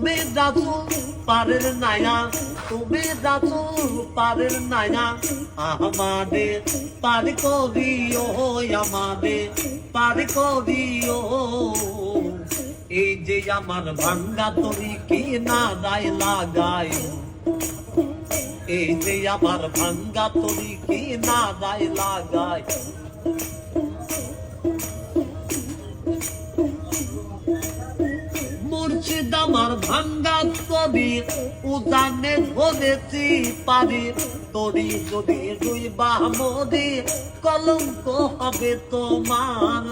তুমি যাচু পারের নায়া তুমি যাচু পারের নায়া আমাদে পার করিও আমাদে পার করিও। এই যে আমার ভাঙ্গা তরি কি না দায় লাগাই এই যে আমার ভাঙ্গা তরি কি না দায় লাগাই ভাঙ্গা তরি উদানে ধরেছি পারি তরি যদি দুই বামদি কলঙ্ক হবে তোমার।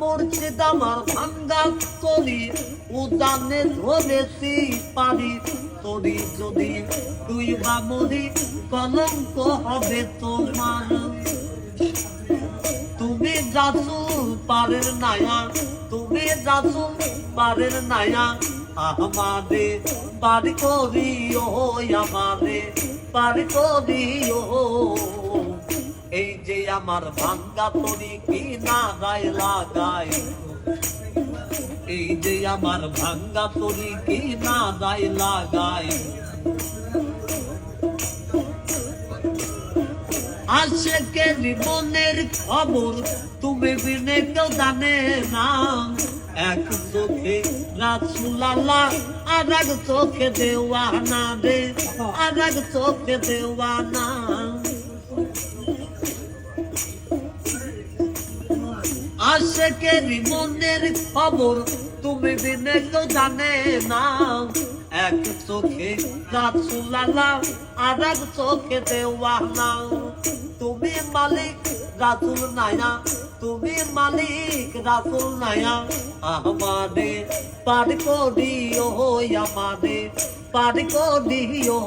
মুর্শিদ আমার ভাঙ্গা তরি উদানে ধরেছি পারি তরি যদি দুই বামদি কলঙ্ক হবে তোমার। তুমি যাচু পারের নায়া তুমি যাচু পারের নায়া আমাদে পারি করিও আমাদে পারি করিও এই যে আমার ভাঙ্গা তরি কি না গায় লাগাই। এই যে আমার ভাঙ্গা তরি কি না গায় লাগাই। আশেকে জীবনের খবর, তুমি বিনে কেউ জানে না। এক চোখে রাসুলাল্লাহ আর এক চোখে দেওয়ানা রে আর এক চোখে দেওয়ানা। আশেকে মনের খবর, তুমি বিনে কেউ জানে না। এক চোখে রাসুলাল্লাহ আর এক চোখে দেওয়ানা। তুমি মালিক, রাসুল নায়া তুমি মালিক, রাসুল নায়া আমাদে পার করিও আমাদে পার করিও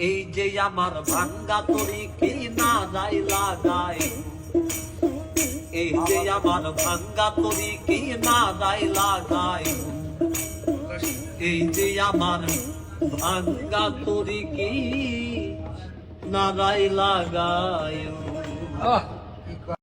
এই যে আমার ভাঙ্গা তরি কি না যাই লাগাই এই যে আমার ভাঙ্গা তরি কি না যাই লাগাই এই যে আমার ভাঙ্গা তরি কি নারাই লাগায়